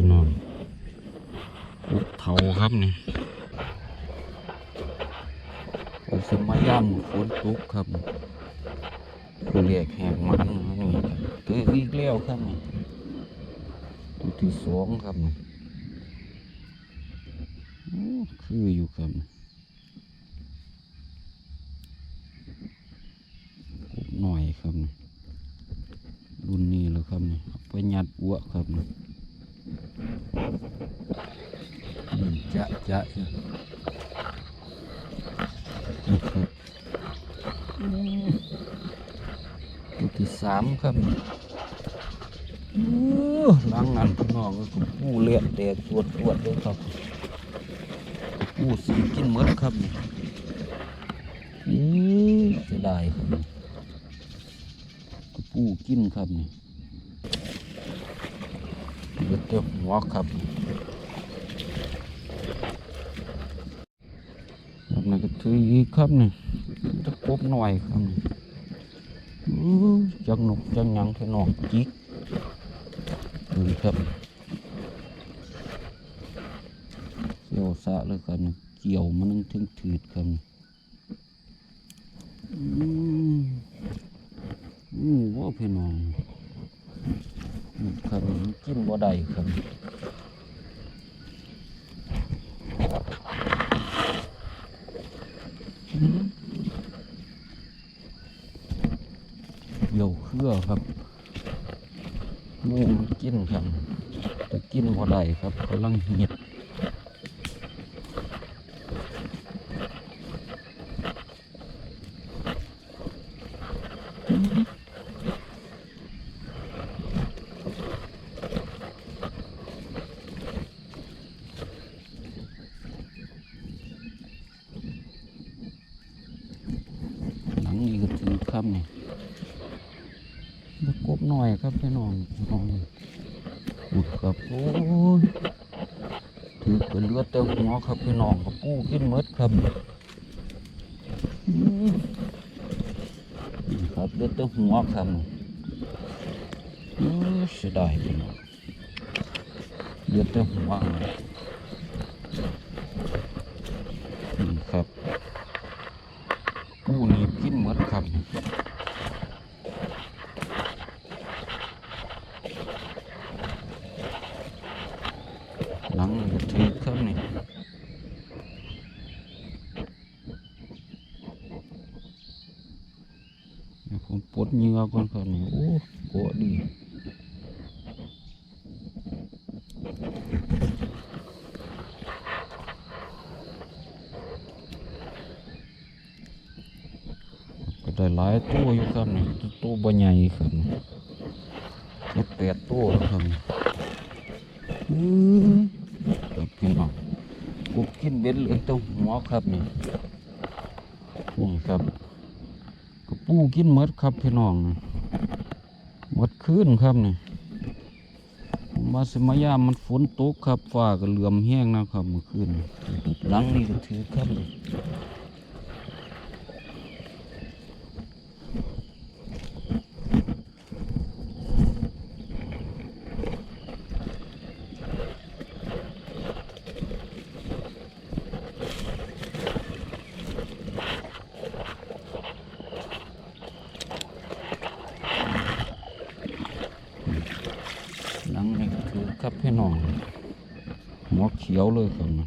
พี่น้องอุกเถาครับนี่ก็สมัยย่ำฝนตกครับตัวเรียกแหงมันนี่ตัวอีกแล้วครับนี่ตัวที่สองครับนี่คืออยู่ครับนี่อุกหน่อยครับนี่รุ่นนี้แล้วครับนี่ไปยัดอ้วครับนี่ จะจะนะครับอืมตัวที่สามครับอู้หลังนั้นพี่น้องก็คือปูเลือดแตกตรวจตรวจเลยครับปูสีกินมดครับนี่อือจะได้ครับนี่ปูกินครับนี่ เหลือแต่หัวครับครับนั่นก็ถืออีกครับนี่ตะกบหน่อยครับนี่จังหนุกจังยังเทนองจิกนี่ครับเกี่ยวสะเลยครับนี่เกี่ยวมันนึงถึงถืดครับนี่อืมอืมว่าพี่น้อง ครับมันกินบ่ได้ครับเดี๋ยวเครือครับหมูกินครับจะกินบ่ได้ครับกำลังเหียดหลังนี้ก็ถือครับนี่ ตะกบหน่อยครับพี่น้องน้องอุดครับโอ้ยถือเป็นเลือดเต็มหัว ครับพี่น้องกับปูกินหมดครับครับเลือดเต็มหัวครับอือเสียดายพี่น้องเลือดเต็มหัวนี่ครับปูนี่กินหมดครับ หลังก็ถือครับนี่เดี๋ยวผมปลดเหงื่อก่อนครับนี่โอ้โก็ได้หลายตัวอยู่ครับนี่ตัวบ่ใหญ่ครับนี่เจ็ดแปดตัวแล้วครับนี่อืมครับพี่น้องกูกินเบ็ดเหลือแตัวหัวครับนี่นี่ครับกูกินหมดครับพี่น้องห วัดคืนครับนี่มาสมัยามมันฝนตกครับฝ้าก็เหลื่อมแห้งนะครับเมื่อคืนหลังนี่ก็ถือครับนี่หลังนี่ก็ถือครับพี่น้องหัวเขียวเลยครับนี่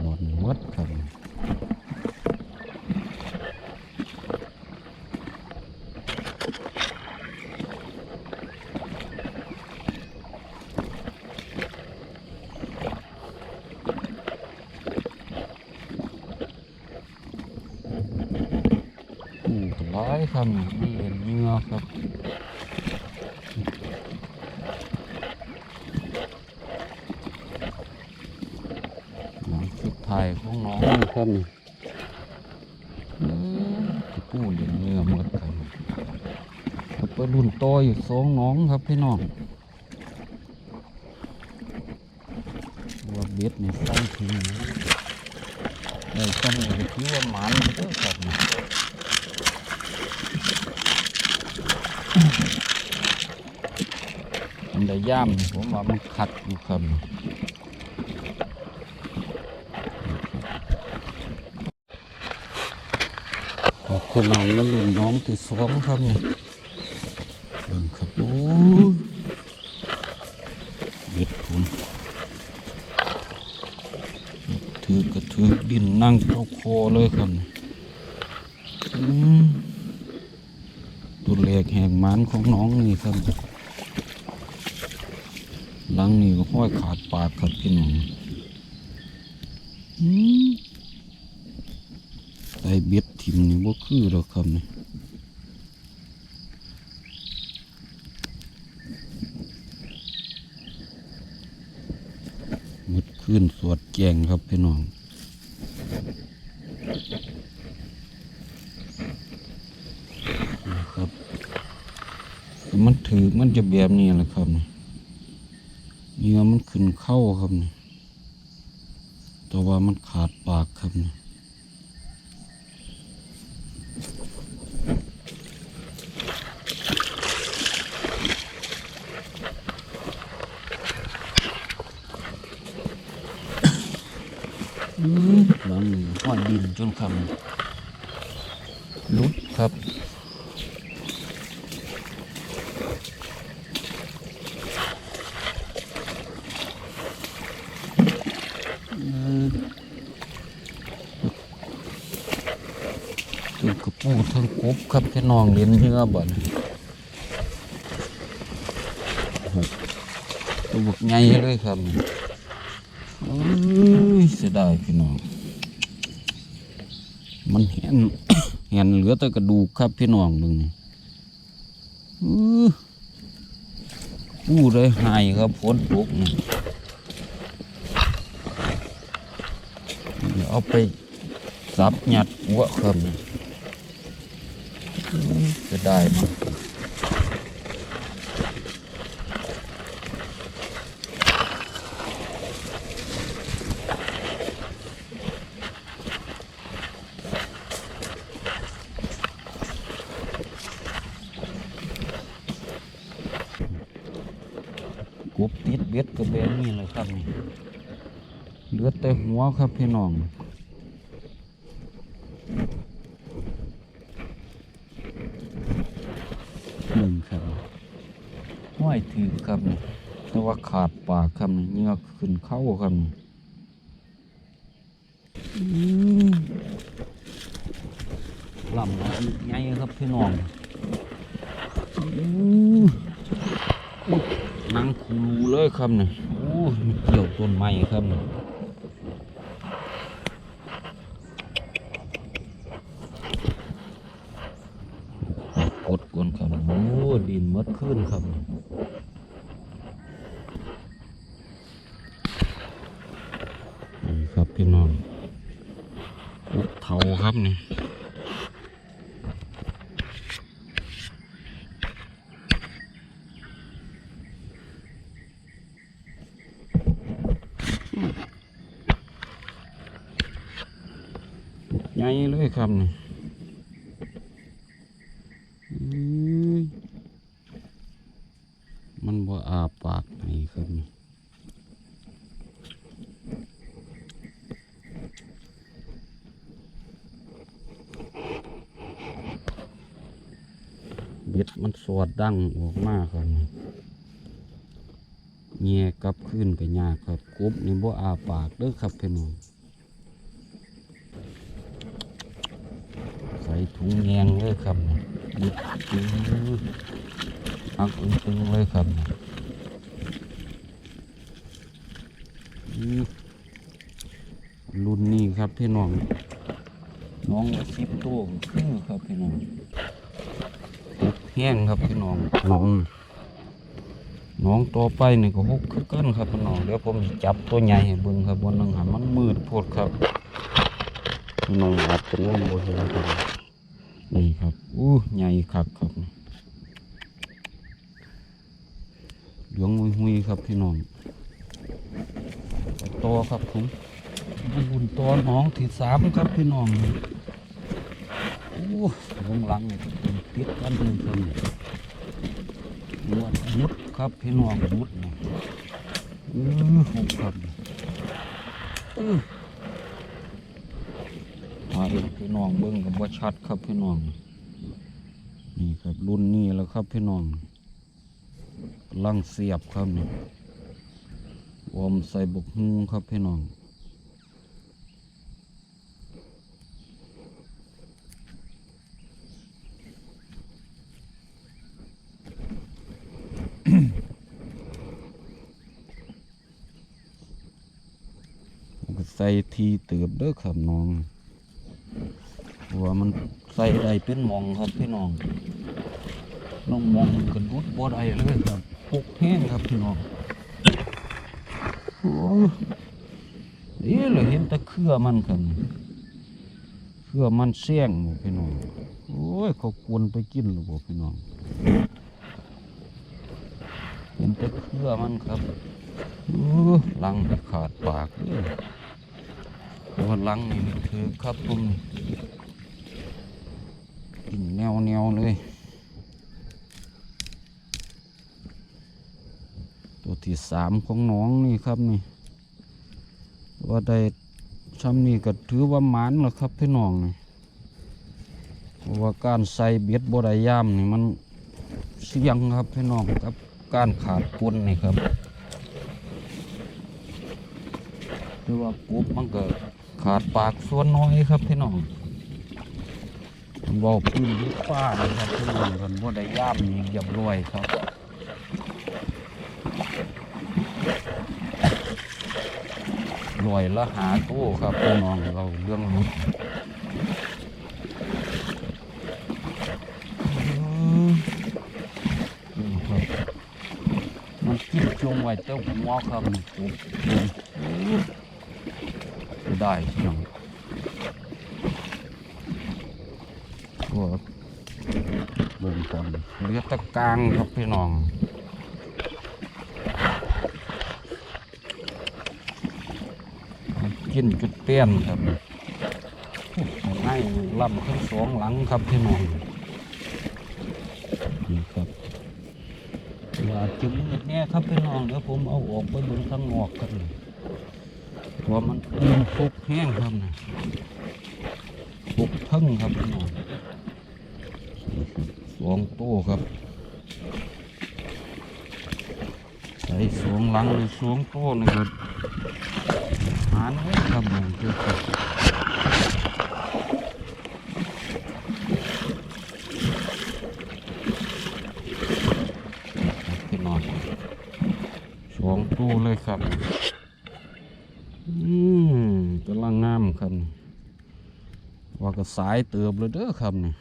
หมดหมดครับ อู้ หลายครับนี่มันเล่นเหงื่อครับหลังสุดท้ายของน้องนี่ครับนี่เอ้ยตะปูผู้เลี้ยงเนื้อหมดครับแล้วไปรุ่นโตออยู่สองหน้องครับพี่น้องว่าเบ็ดนี่ใส่ทิ้งนะได้ซ้ำนี่ก็ถือว่าหมานเด้อครับนี่ อันใดย่ามนี่ผมว่ามันขัดอยู่ครับออบคุณน้องและลุงน้องที่สองครับเนี่ยเบิ่งครับโอ้ยเบ็ดผมถือกระถือดินนั่งเจ้าคอเลยครับนี่อืมตัวแรกแห่งหมันของ น้องนี่ครับหลังนี่ก็ห้อยขาดปากครับพี่น้องอืมไอเบ็ดทิมนี่บ่คือหรอกครับนี่มุดขึ้นสวดแจงครับพี่น้องนะครับแต่ มันถือมันจะแบบนี้แหละครับนี่เนื้อมันขึ้นเข้าครับนี่แต่ว่ามันขาดปากครับนี่อืมหลังนี้ห้อยดินจนคำลุดครับ อืมถึงกระปูทั้งกบ ครับพี่น้องเลี้ยนเนื้อบ่นตัวบกใหญ่เลยครับเอ้ยเสียดายพี่น้อง มันเห็นเห็นเหลือแต่กระดูกครับพี่น้องมึงนี่อื้อปูเลยหายครับฝนตกนี่เดี๋ยวเอาไปสับหยัดหัวครับนี่ อื้อเสียดายมากกบติดเบ็ดกระเบนนี่เลยครับนี่เหลือแต่หัวครับพี่น้อง หนึ่งครับห้อย ถือครับนี่แต่ว่าขาดปากครับนี่เหงือกขึ้นเข้าครับนี่อืมลำน้ำใหญ่ครับพี่น้องอืมอุ๊ยนังคูเลยครับนี่โอ้ยมันเกี่ยวต้นไม้ครับนี่กดกวนครับโอ้ดินหมดขึ้นครับนี่นี่ครับพี่น้องอุกเถา ครับนี่ใหญ่เลยครับนี่อื้ยมันบ่อาปากให้ครับนี่เบ็ดมัน สวดดังออกมาครับนี่แง่กับขึ้นก็ยากครับกบนี่บ่อาปากเด้อครับพี่น้องใส่ถุงแยงเลยครับดึกตึงอักตึงเลยครับรุ่นนี้ครับพี่น้องน้องสิบตัวคือครับพี่น้อง แห้งครับพี่น้องน้องน้องตัวไปนี่ก็หกคือกันครับพี่น้องเดี๋ยวผมสิจับตัวใหญ่ให้เบิ่งครับบนนึงหันมันมืดโพดครับพี่น้องอาจจะงมบ่เห็นครับนี่ครับอู้ใหญ่คักครับเหลืองหุยหุยๆครับพี่น้องไปต่อครับผมบุญตอน้องที่สามครับพี่น้องโอ้ลงหลังนี่เป็น ติดกันเลยครับนวดมุดครับพี่น้องมุดนี่อือหกครับอือมาเองพี่น้องเบิ้งกับว่าชัดครับพี่น้องนี่ครับรุ่นนี้แล้วครับพี่น้องลังเสียบครับนี่วอมใส่บกฮุงครับพี่น้อง ก็ใส่ทีเติบเด้อครับน้องเพราะว่ามันใส่ได้เป็นมองครับพี่น้องน้องมองกันรุดบ่ได้เลยครับปกแห้งครับพี่น้องโอ้ยนี่เลยเห็นแต่เครือมันครับเครือมันแซงหมดพี่น้องโอ้ยเขากวนไปกินหรือเปล่าพี่น้องเห็นแต่เครือมันครับโอ้ลังขาดปากเลย วันหลังนี่นคือครับผมกินแนวแนวๆเลยตัวที่สามของน้องนี่ครับนี่ว่าได้ช้ำนี่ก็ถือว่ามานแล้วครับพี่น้องนี่ว่าการใส่เบ็ดบไดย่ามนี่มันเสี่ยงครับพี่น้องกับการขาดปุนนี่ครับหรือว่าปุ๊บมันก็ ขาดปากส่วนน้อยครับพี่น้องบอกพื้นที่ฟ้านะครับพี่น้องกันว่าได้ย่ามนี่เรียบร้อยครับรวยละหาตู้ครับพี่น้องเราเรื่องรุดนี่ครับมันกินจงไว้เจ้าหัวครับ ได้พี่น้องก็เบิ่งก่อนเรือตะกางครับพี่น้องกินจุดเตี้ยนครับให้ลำทั้งสองหลังครับพี่น้องนี่ครับว่าจึงมืดแน่ครับพี่น้องเดี๋ยวผมเอาออกไปบนข้างนอกกันเลย ว่ามันมันฟุกแห้งครับนะฟุกทั้งครับพี่น้องสองโต้ครับใส่สวงหลังเลยสวงโต้นี่ก็หานไว้ครับผมคือครับพี่น้องสองโต้เลยครับ อืมกำลังงามครับนี่ว่า ก็สายเติบเลยเด้อครับนี่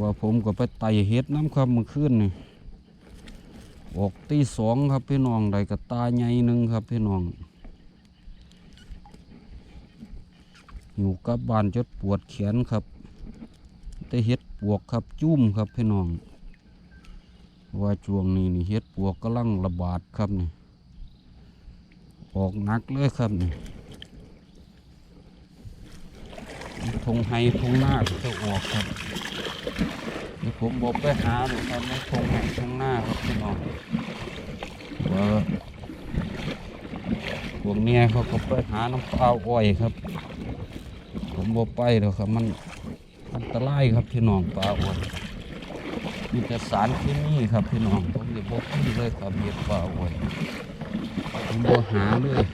ว่าผมก็ไปไต่เห็ดน้ำครับเมื่อคืนนี่ออกตีสองครับพี่น้องได้กระตาใหญ่หนึ่งครับพี่น้องอยู่กับบ้านจดปวดแขนครับแต่เห็ดปวกครับจุ้มครับพี่น้อง ว่าช่วงนี้นี่เห็ดปวกกำลังระบาดครับนี่ออกนักเลยครับนี่ ทงไฮทงหน้าจะออกครับเดี๋ยวผมบอกไปหาดูครับมันทงไฮทงหน้าครับพี่น้องว่าพวกเนี้ยเขาก็ไปหาน้ำเปล่าอ้อยครับ ผมบอกไปแล้วครับ มันอันตรายครับพี่น้องปลาอ้อยมีแต่สารเคมีครับพี่น้องผมจะบอกพี่เลยครับเบียดปลาอ้อยผมบ่หาเลย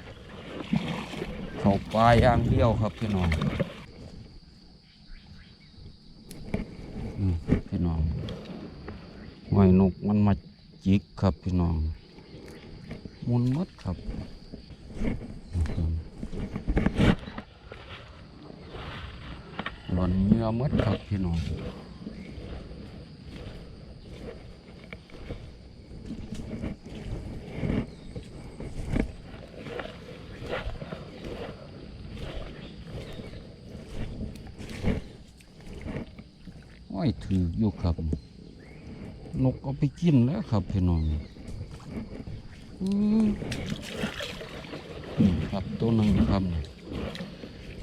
เขาปลาอย่างเดียวครับพี่น้องอืมพี่น้องหอยนกมันมา จิกครับพี่น้องมุนหมดครับหล่นเหงื่อหมดครับพี่น้อง อยถืออยู่ครับ นกเอา ไปกินแล้วครับพี่น้องนี่ครับตัวนึงครับ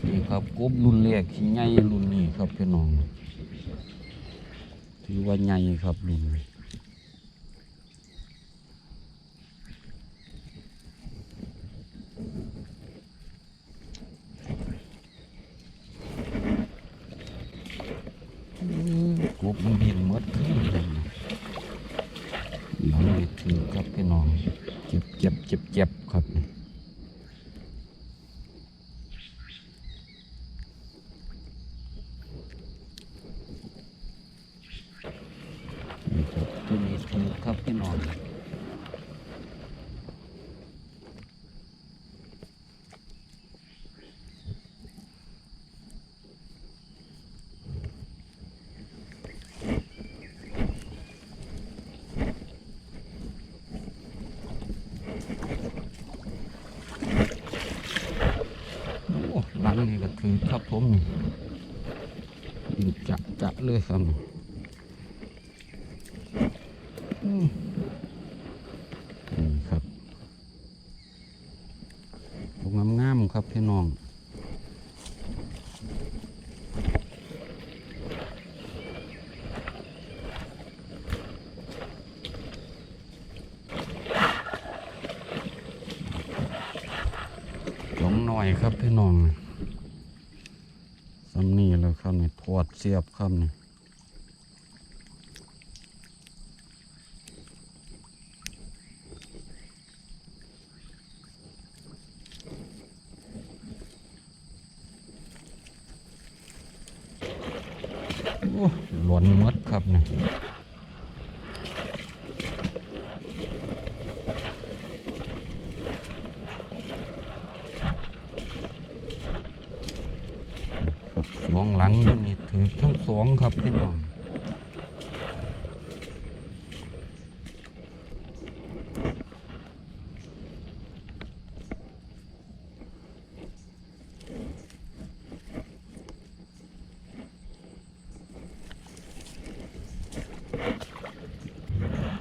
นี่ครับกบรุ่นแรกที่ใหญ่รุ่นนี้ครับพี่น้องถือว่าใหญ่ครับรุ่นนี้กบมันบินหมดขึ้นเลยนะหลังนี่ถือครับพี่น้อง เจ็บ เจ็บเจ็บเจ็บครับนี่นี่ครับตัวนี้ถือครับพี่น้อง โอ้หลังนี่ก็ถือครับ ผมนี่จะจะเลยครับอืมนี่ครับพวกงามๆครับพี่น้องจงหน่อยครับพี่น้องสำนีแล้วครับนี่ถอด เสียบครับนี่หลวนมดครับนี่สองหลังนี่ ทั้งสองครับพี่น้อง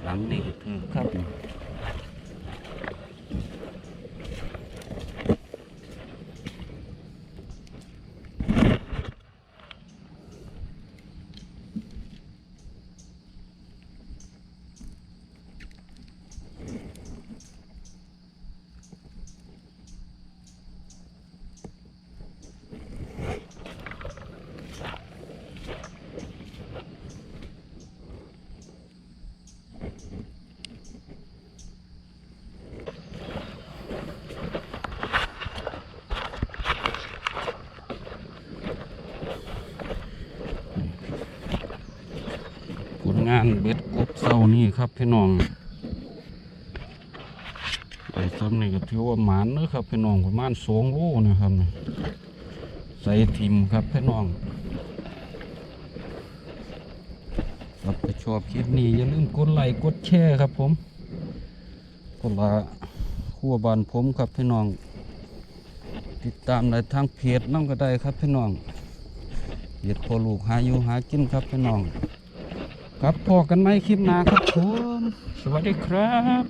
หลังนี่ก็ถือครับนี่ผล งานเบ็ดกบเศร้านี่ครับพี่น้องไอ้ซ้ำนี่ก็ถือว่าหมานนะครับพี่น้องประมาณสองโลนะครับใส่ทิมครับพี่น้องครับถ้าชอบคลิปนี้อย่าลืมกดไลค์กดแชร์ครับผมก็ละขั้วบานผมครับพี่น้อง ติดตามในทางเพจน้ำก็ได้ครับพี่น้องเหยียดพอลูกหาอยู่หากินครับพี่น้อง ครับพอกันไหมคลิปหน้าครับผม สวัสดีครับ